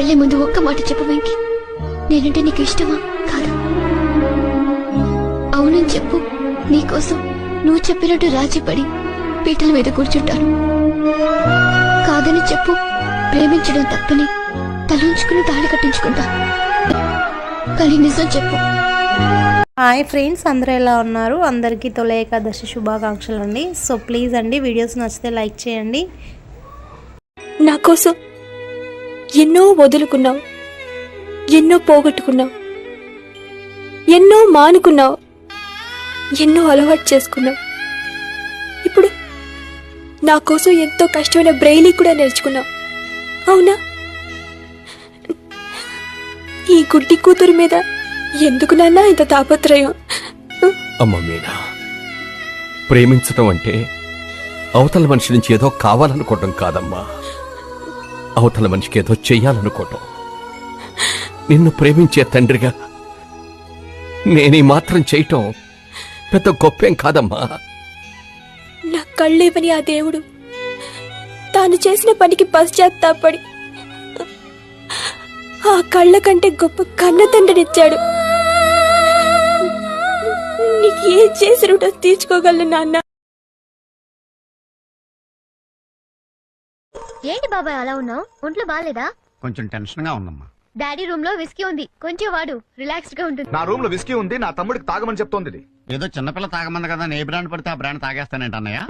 ముందు ఒక్క మాట చెప్పు వెంకి. నేనంటే నీకు ఇష్టమా? కాదా. అవునని చెప్పు. నీకోసం నువ్వు చెప్పినట్టు రాజీ పడి పీటల మీద కూర్చుంటాను. కాదని చెప్పు. ప్రేమించడం తప్పని తలంచుకుని తాళి కట్టించుకుంటా. కానీ నిజం చెప్పు. హాయ్ ఫ్రెండ్స్ అందరూ ఎలా ఉన్నారు? అందరికీ తొలి ఏకాదశి శుభాకాంక్షలు అండి సో ప్లీజ్ అండి వీడియోస్ నచ్చితే లైక్ చేయండి. నా కోసం ఎన్నో వదులుకున్నావు. ఎన్నో పోగొట్టుకున్నావు. ఎన్నో మానుకున్నావు. ఎన్నో అలవాటు చేసుకున్నావు. ఇప్పుడు నా కోసం ఎంతో కష్టమైన బ్రెయిలీ కూడా నేర్చుకున్నావు. అవునా? ఈ గుడ్డి కూతురు మీద ఎందుకు నాన్న ఇంత తాపత్రయం? అమ్మ మీనా ప్రేమించడం అంటే అవతల మనిషి నుంచి ఏదో కావాలనుకోవడం కాదమ్మా. అవతల మనిషికి ఏదో చెయ్యాలనుకోవటం. నిన్ను ప్రేమించే తండ్రిగా నేనీ మాత్రం చేయటం పెద్ద గొప్పేం కాదమ్మా. నా కళ్ళేవని ఆ దేవుడు? తాను చేసిన పనికి పశ్చాత్తాపడి ఆ కళ్ళ కంటే గొప్ప కన్న తండ్రినిచ్చాడు నీకు ఏం చేసి తీర్చుకోగలను నాన్న? ఏంటి బాబాయ్ అలా ఉన్నావు? ఒంట్లో బాగాలేదా కొంచెం టెన్షన్గా ఉందమ్మా. డాడీ రూమ్లో విస్కీ ఉంది. కొంచెం వాడు రిలాక్స్డ్గా ఉంటుంది. నా రూమ్లో విస్కీ ఉంది నా తమ్ముడికి తాగమని చెప్తోంది ఇది. ఏదో చిన్నపిల్ల తాగమంది కదా ఏ బ్రాండ్ పడితే ఆ బ్రాండ్ తాగేస్తానంట అన్నయ్య?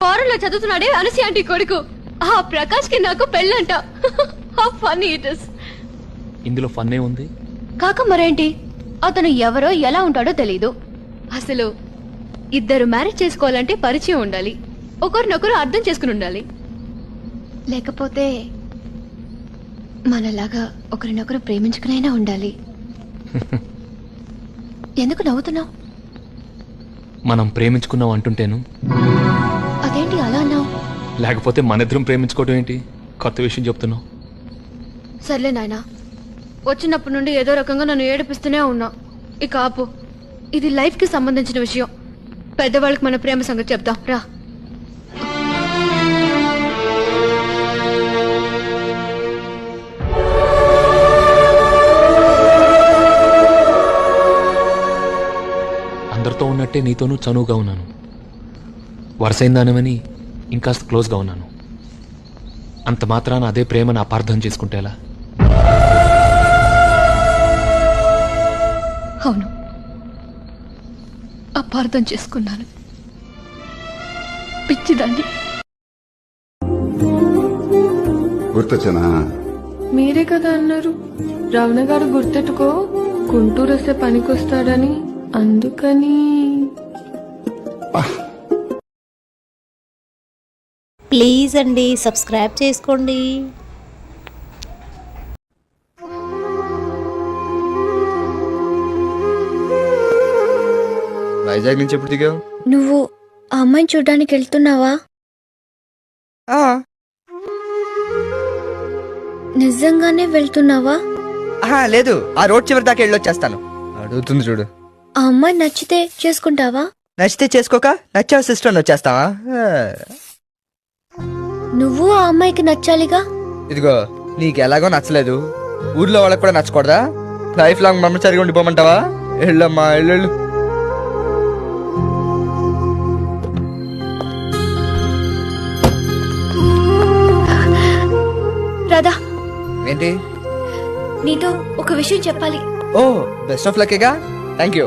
ఫారెన్లో చదువుతున్నాడే అనసి ఆంటీ కొడుకు. ఆ ప్రకాష్కి నాకు పెళ్ళంట. ఫన్నీ ఇట్ ఇస్ ఇందులో ఫన్నే ఉంది? కాక మరేంటి? అతను ఎవరో ఎలా ఉంటాడో తెలీదు. అసలు ఇద్దరు మ్యారేజ్ చేసుకోవాలంటే పరిచయం ఉండాలి. ఒకరినొకరు అర్థం చేసుకుని ఉండాలి. లేకపోతే మనలాగా ఒకరినొకరు ప్రేమించుకునైనా ఉండాలి. ఎందుకు నవ్వుతున్నావు? మనం ప్రేమించుకున్నాం అంటుంటేను? అదేంటి అలా అన్నావు? లేకపోతే మనిద్దరం ప్రేమించుకోవడం ఏంటి? కొత్త విషయం చెప్తున్నావు. సర్లే నాయనా. వచ్చినప్పటి నుండి ఏదో రకంగా నన్ను ఏడిపిస్తూనే ఉన్నా ఇక ఆపు. ఇది లైఫ్కి సంబంధించిన విషయం. పెద్దవాళ్ళకి మన ప్రేమ సంగతి చెప్దాం. రా. అందరితో ఉన్నట్టే నీతోనూ చనువుగా ఉన్నాను. వరసైందానమని ఇంకాస్త క్లోజ్గా ఉన్నాను. అంత మాత్రాన అదే ప్రేమను అపార్థం చేసుకుంటేలా అవును. అపార్థం చేసుకున్నాను. పిచ్చిదాన్ని. గుర్తొచ్చానా? మీరే కదా అన్నారు. రవణ గారు గుర్తెట్టుకో. గుంటూరు వస్తే పనికొస్తాడని అందుకని ప్లీజ్ అండి సబ్స్క్రైబ్ చేసుకోండి. వైజాగ్ నుంచి ఎప్పుడు దిగావు? నువ్వు ఆ అమ్మాయిని చూడడానికి వెళ్తున్నావా? నిజంగానే వెళ్తున్నావా? లేదు. ఆ రోడ్ చివరి దాకా వెళ్ళొచ్చేస్తాను. అడుగుతుంది చూడు. ఆ అమ్మాయి నచ్చితే చేసుకుంటావా? నచ్చితే చేసుకోక నచ్చావు సిస్టర్ వచ్చేస్తావా? నువ్వు ఆ అమ్మాయికి నచ్చాలిగా? ఇదిగో నీకు ఎలాగో నచ్చలేదు. ఊర్లో వాళ్ళకి కూడా నచ్చకూడదా? లైఫ్ లాంగ్ బ్రహ్మచారిగా ఉండిపోమంటావా? వెళ్ళమ్మా వెళ్ళు రాధా. ఏంటి? నీతో ఒక విషయం చెప్పాలి. ఓ బెస్ట్ ఆఫ్ లక్కేగా thank you